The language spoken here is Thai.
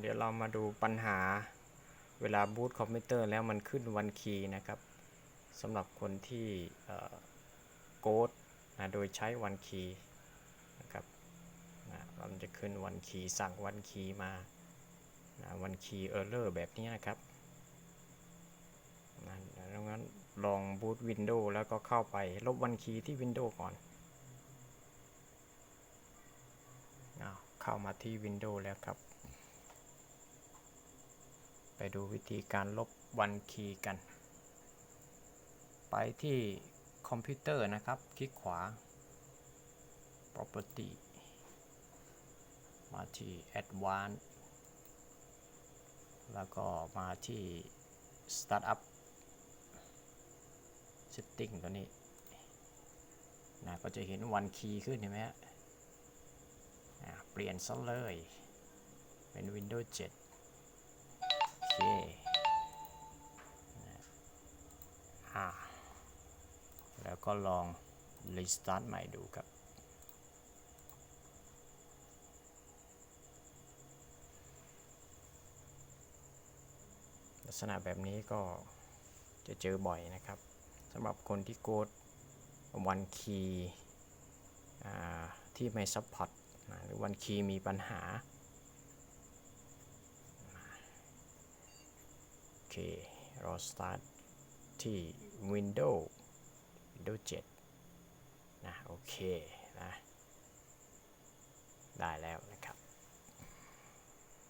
เดี๋ยวเรามาดูปัญหาเวลาบูตคอมพิวเตอร์แล้วมันขึ้นวันคีย์นะครับสำหรับคนที่โกดนะโดยใช้วันคีย์นะครับนะเราจะขึ้นวันคีย์สั่งวันคีย์มานะวันคีย์เออร์เลอร์แบบนี้นะครับนะดังนั้นลองบูตวินโดว์แล้วก็เข้าไปลบวันคีย์ที่วินโดว์ก่อนเข้ามาที่วินโดว์แล้วครับ ดูวิธีการลบวันคีย์กัน ไปที่คอมพิวเตอร์นะครับ คลิกขวา property มาที่ advanced แล้วก็มาที่ startup setting ตัวนี้นะก็จะเห็นวันคีย์ขึ้นเห็นไหมฮะอะเปลี่ยนซะเลย เป็น Windows 7 เคอ่าแล้วก็ลอง restart ใหม่ดูครับ ลักษณะแบบนี้ก็จะเจอบ่อยนะครับสำหรับคนที่โกดวันคีย์ที่ไม่ซัพพอร์ตหรือวันคีย์มีปัญหา โอ เค เรา start ที่ Windows Windows 7นะ โอเค นะ ได้แล้ว